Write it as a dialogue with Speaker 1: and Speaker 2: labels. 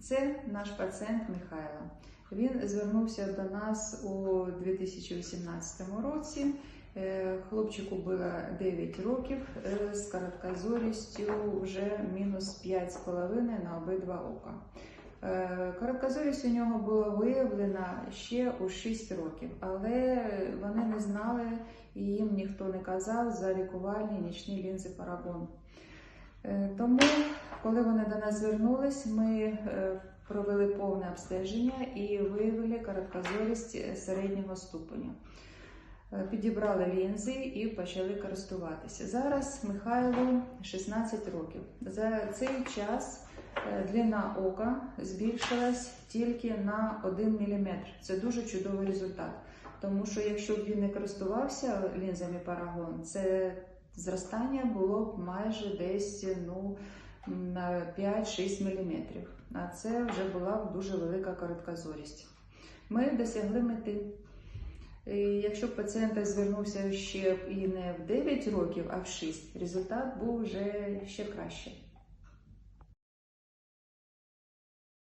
Speaker 1: Це наш пацієнт Михайло. Він звернувся до нас у 2018 році. Е, Хлопчику було 9 років е, з короткозорістю вже мінус 5,5 на обидва ока. Е, Короткозорість у нього була виявлена ще у 6 років, але вони не знали і їм ніхто не казав за лікувальні нічні лінзи Парагон. Е, Тому, коли вони до нас звернулись, ми е, провели повне обстеження і виявили короткозорість е, середнього ступеня. Підібрали лінзи і почали користуватися. Зараз Михайлу 16 років. За цей час длина ока збільшилась тільки на 1 мм. Це дуже чудовий результат. Тому що якщо б він не користувався лінзами Парагон, це зростання було б майже десь ну, на 5-6 мм. А це вже була дуже велика короткозорість. Ми досягли мети. І Якщо б пацієнт звернувся ще і не в 9 років, а в 6, результат був вже ще краще.